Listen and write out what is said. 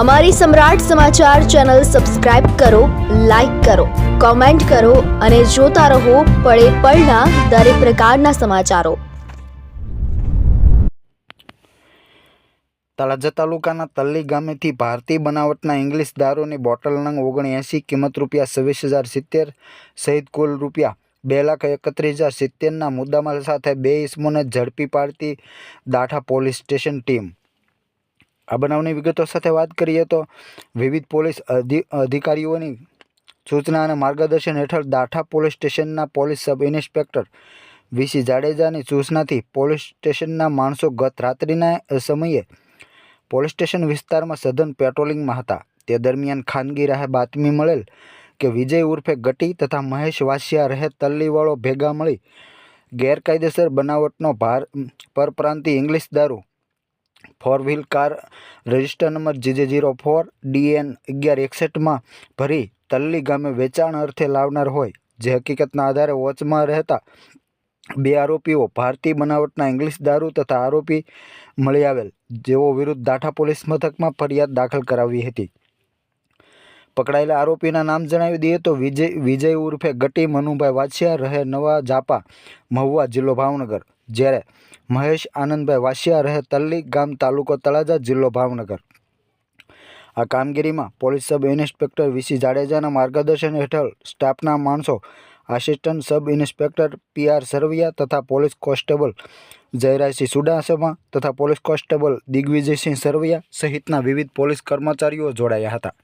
અમારી સમ્રાટ સમાચાર channel subscribe કરો, લાઇક કરો, કોમેન્ટ કરો અને જોતા રહો પળે પળના દરેક પ્રકારના સમાચારો. તળાજા તાલુકાના તલ્લી ગામેથી ભારતીય બનાવટના ઇંગ્લિશ દારૂની બોટલ નંગ ઓગણએંસી કિંમત રૂપિયા છવ્વીસ હજાર સિત્તેર સહિત કુલ રૂપિયા બે લાખ એકત્રીસ હજાર સિત્તેરના મુદ્દામાલ સાથે બે ઇસમોને ઝડપી પાડતી દાઠા પોલીસ સ્ટેશન ટીમ. આ બનાવની વિગતો સાથે વાત કરીએ તો વિવિધ પોલીસ અધિ, અધિકારીઓની સૂચના અને માર્ગદર્શન હેઠળ દાઠા પોલીસ સ્ટેશનના પોલીસ સબ ઇન્સ્પેક્ટર વીસી જાડેજાની સૂચનાથી પોલીસ સ્ટેશનના માણસો ગત રાત્રિના સમયે પોલીસ સ્ટેશન વિસ્તારમાં સઘન પેટ્રોલિંગમાં હતા. તે દરમિયાન ખાનગી રાહે બાતમી મળેલ કે વિજય ઉર્ફે ગટી તથા મહેશ વાસિયા રહે તલ્લીવાળો ભેગા મળી ગેરકાયદેસર બનાવટનો ભાર પરપ્રાંતિ ઇંગ્લિશ દારૂ four wheel car register number GJ zero four, DN અગિયાર એકસઠમાં ભરી તલ્લી ગામે વેચાણ અર્થે લાવનાર હોય. જે હકીકતના આધારે વોચમાં રહેતા બે આરોપીઓ ભારતીય બનાવટના ઇંગ્લિશ દારૂ તથા આરોપી મળી આવેલ. જેઓ વિરુદ્ધ દાઠા પોલીસ મથકમાં ફરિયાદ દાખલ કરાવી હતી. પકડાયેલા આરોપીના નામ જણાવી દઈએ તો વિજય વિજય ઉર્ફે ગટી મનુભાઈ વાછિયા રહે નવા જાપા, મહુવા જિલ્લો ભાવનગર. જ્યારે મહેશ આનંદભાઈ વાસિયા રહે તલ્લી ગામ તાલુકો તળાજા જિલ્લો ભાવનગર. આ કામગીરીમાં પોલીસ સબ ઇન્સ્પેક્ટર વીસી જાડેજાના માર્ગદર્શન હેઠળ સ્ટાફના માણસો, assistant sub inspector P R તથા પોલીસ કોન્સ્ટેબલ જયરાજસિંહ સુડાસમા તથા પોલીસ કોન્સ્ટેબલ દિગ્વિજયસિંહ સરવિયા સહિતના વિવિધ પોલીસ કર્મચારીઓ જોડાયા હતા.